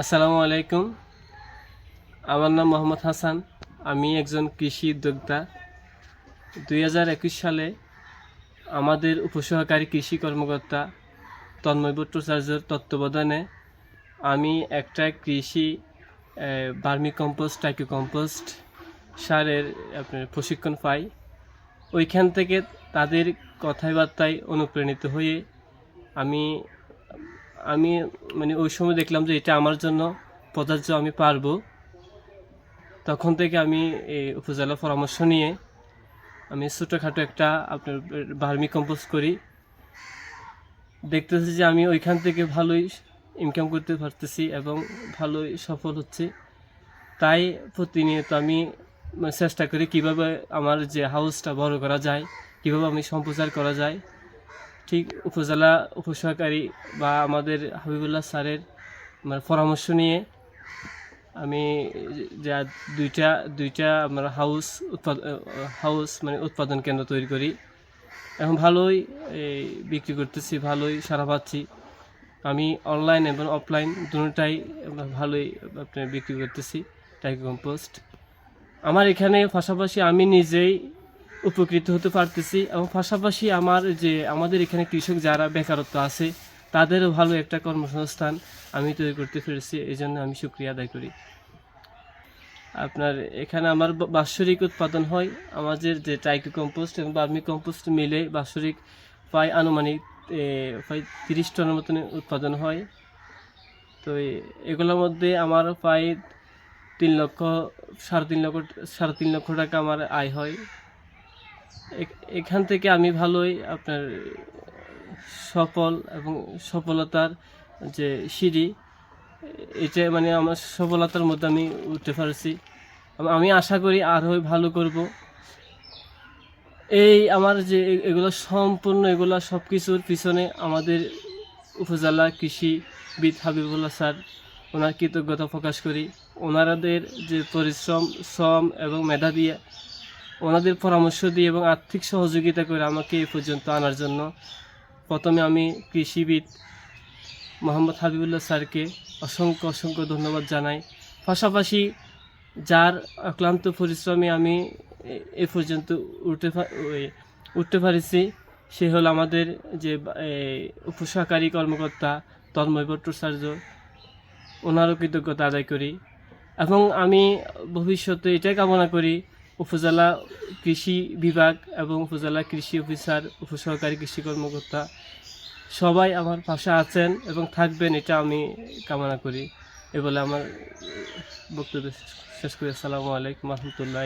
আসসালামু আলাইকুম। আমার নাম মোহাম্মদ হাসান। আমি একজন কৃষি উদ্যোক্তা। দুই হাজার একুশ সালে আমাদের উপসহকারী কৃষি কর্মকর্তা তন্ময় ভট্টাচার্যের তত্ত্বাবধানে আমি একটা কৃষি বার্মি কম্পোস্ট, টাইকো কম্পোস্ট সারের, আপনার, প্রশিক্ষণ পাই। ওইখান থেকে তাদের কথাবার্তায় অনুপ্রাণিত হয়ে আমি আমি মানে ওই সময় দেখলাম যে এটা আমার জন্য প্রযোজ্য আমি পারব। তখন থেকে আমি এই উপজেলা পরামর্শ নিয়ে আমি ছোটোখাটো একটা আপনার ভার্মি কম্পোজ করি। দেখতেছি যে আমি ওইখান থেকে ভালোই ইনকাম করতে পারতেছি এবং ভালোই সফল হচ্ছে। তাই প্রতিনিয়ত আমি মানে চেষ্টা করি কীভাবে আমার যে হাউসটা বড় করা যায়, কীভাবে আমি সম্প্রচার করা যায়। ঠিক উপজেলা উপসহকারী বা আমাদের হাবিবুল্লাহ স্যারের মানে পরামর্শ নিয়ে আমি যা দুইটা দুইটা আমার হাউস উৎপাদন হাউস মানে উৎপাদন কেন্দ্র তৈরি করি। এখন ভালোই এই, বিক্রি করতেছি ভালোই সারা পাচ্ছি। আমি অনলাইন এবং অফলাইন দুটাই ভালোই আপনার বিক্রি করতেছি টাইকো আমার এখানে পাশাপাশি আমি নিজেই উপকৃত হতে পারতেছি এবং পাশাপাশি আমার যে আমাদের এখানে কৃষক যারা বেকারত্ব আছে, তাদেরও ভালো একটা কর্মসংস্থান আমি তৈরি করতে পেরেছি, এই জন্য আমি সুক্রিয়া আদায় করি। আপনার এখানে আমার বাৎসরিক উৎপাদন হয়, আমাদের যে টাইকো কম্পোস্ট এবং বার্মি কম্পোস্ট মিলে বাৎসরিক প্রায় আনুমানিক প্রায় তিরিশ টনের মতন উৎপাদন হয়। তো এগুলোর মধ্যে আমার প্রায় তিন লক্ষ, সাড়ে তিন লক্ষ, সাড়ে তিন লক্ষ টাকা আমার আয় হয়। এখান থেকে আমি ভালোই আপনার সফল এবং সফলতার যে সিঁড়ি, এটা মানে আমার সফলতার মধ্যে আমি উঠতে পারছি। আমি আশা করি আরও ভালো করব। এই আমার যে এগুলো সম্পূর্ণ, এগুলো সব কিছুর পিছনে আমাদের উপজেলা কৃষিবিদ হাবিবুল্লাহ স্যার, ওনার কৃতজ্ঞতা প্রকাশ করি। ওনারাদের যে পরিশ্রম, শ্রম এবং মেধা দিয়ে ওনাদের পরামর্শ দিয়ে এবং আর্থিক সহযোগিতা করে আমাকে এই পর্যন্ত আনার জন্য প্রথমে আমি কৃষিবিদ মোহাম্মদ হাবিবুল্লাহ স্যারকে অসংখ্য অসংখ্য ধন্যবাদ জানাই। পাশাপাশি যার অক্লান্ত পরিশ্রমে আমি এ- এ পর্যন্ত উঠতে উঠতে পারিছি, সে হল আমাদের যে উপসহকারী কর্মকর্তা তন্ময় ভট্টাচার্য ওনারও কৃতজ্ঞতা আদায় করি এবং আমি ভবিষ্যতে এটাই কামনা করি উপজেলা কৃষি বিভাগ এবং উপজেলা কৃষি অফিসার, উপসহকারী কৃষি কর্মকর্তা সবাই আমার পাশে আছেন এবং থাকবেন, এটা আমি কামনা করি। এ বলে আমার বক্তব্য শেষ করি। আসসালামু আলাইকুম রহমতুল্লাহ